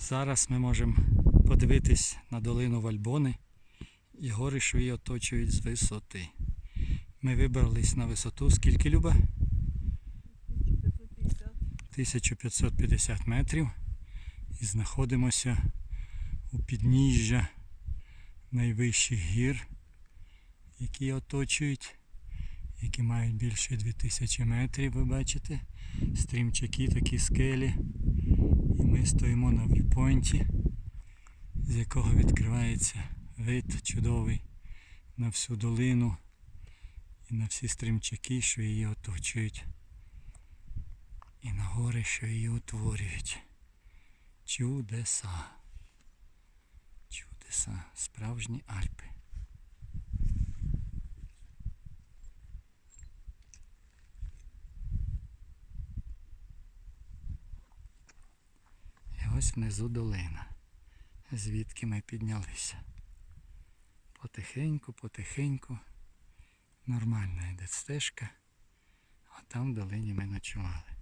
Зараз ми можемо подивитись на долину Вальбони і гори, що її оточують з висоти. Ми вибрались на висоту, скільки Люба? 1550 метрів і знаходимося у підніжжя найвищих гір, які оточують, які мають більше 2000 метрів, ви бачите. Стрімчаки, такі скелі. Стоїмо на в'юпойнті, з якого відкривається вид чудовий на всю долину і на всі стрімчаки, що її оточують, і на гори, що її утворюють. Чудеса. Чудеса. Справжні Альпи. І ось внизу долина, звідки ми піднялися. Потихеньку, потихеньку. Нормальна йде стежка, а там в долині ми ночували.